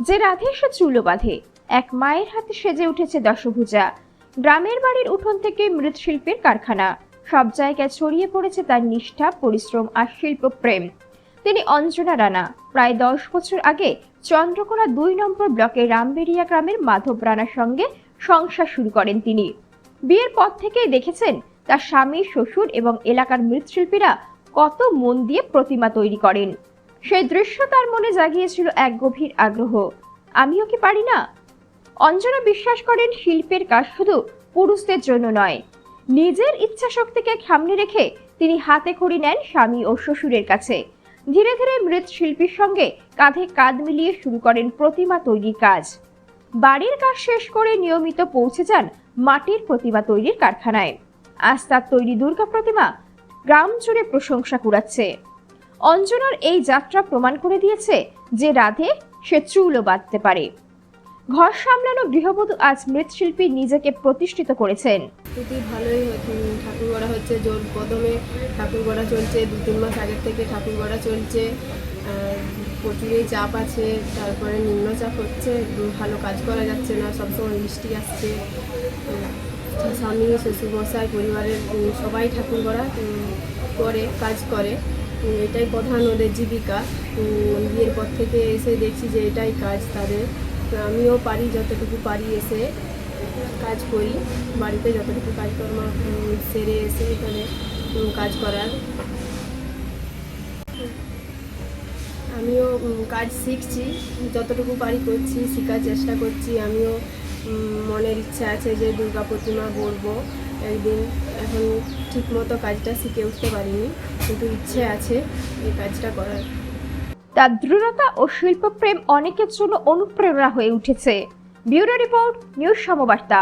যে রাধে সে চুলো বাঁধে, এক মায়ের হাতে সেজে উঠেছে দশভুজা। গ্রামের বাড়ির উঠোন থেকে মৃৎশিল্পের কারখানা। সব জায়গায় ছড়িয়ে পড়েছে তার নিষ্ঠা, পরিশ্রম আর শিল্প প্রেম। তিনি অঞ্জনা রানা। প্রায় দশ বছর আগে চন্দ্রকোনা দুই নম্বর ব্লকের রামবেরিয়া গ্রামের মাধব রানার সঙ্গে সংসার শুরু করেন তিনি। বিয়ের পর থেকেই দেখেছেন তার স্বামী, শ্বশুর এবং এলাকার মৃৎশিল্পীরা কত মন দিয়ে প্রতিমা তৈরি করেন। সেই দৃশ্য তার মনে জাগিয়েছিল এক গভীর আগ্রহ। আমিও কি পারি না? অঞ্জনা বিশ্বাস করেন শিল্পের কাজ শুধু পুরুষদের জন্য নয়, নিজের ইচ্ছা শক্তিকে সামনে রেখে তিনি হাতে খড়ি নেন স্বামী ও শ্বশুরের কাছে। ধীরে ধীরে মৃৎশিল্পীর সঙ্গে কাঁধে কাঁধ মিলিয়ে শুরু করেন প্রতিমা তৈরির কাজ। বাড়ির কাজ শেষ করে নিয়মিত পৌঁছে যান মাটির প্রতিমা তৈরির কারখানায়। আস্তার তৈরি দুর্গা প্রতিমা গ্রাম জুড়ে প্রশংসা কুড়াচ্ছে। অঞ্জনার এই যাত্রা প্রমাণ করে দিয়েছে যে রাধে সে চুলও বাঁধতে পারে। ঘর সামলানো গৃহবধূ আজ মৃৎশিল্পী নিজেকে প্রতিষ্ঠিত করেছেন। প্রস্তুতি ভালোই ঠাকুর গড়া হচ্ছে, জোর কদমে ঠাকুর গড়া চলছে, দু তিন মাস আগের থেকে ঠাকুর গড়া চলছে। প্রচুরই চাপ আছে, তারপরে নিম্নচাপ হচ্ছে ভালো কাজ করা যাচ্ছে না, সবসময় বৃষ্টি আসছে। স্বামী, শ্বশুরমশাই, পরিবারের সবাই ঠাকুর গড়া করে, কাজ করে। এটাই প্রধান ওদের জীবিকা। বিয়ের পর থেকে এসে দেখছি যে এটাই কাজ তাদের। আমিও পারি যতটুকু পারি এসে কাজ করি। বাড়িতে যতটুকু কাজকর্ম সেরে এসে এখানে কাজ করার। আমিও কাজ শিখছি। যতটুকু পারি করছি, শেখার চেষ্টা করছি। আমিও মনের ইচ্ছা আছে যে দুর্গা প্রতিমা গড়বো। একদিন এখন ঠিকমতো কাজটা শিখে উঠতে পারিনি, কিন্তু ইচ্ছে আছে এই কাজটা করার। তার দৃঢ়তা ও শিল্পপ্রেম অনেকের জন্য অনুপ্রেরণা হয়ে উঠেছে। Bureau report, news Samabarta.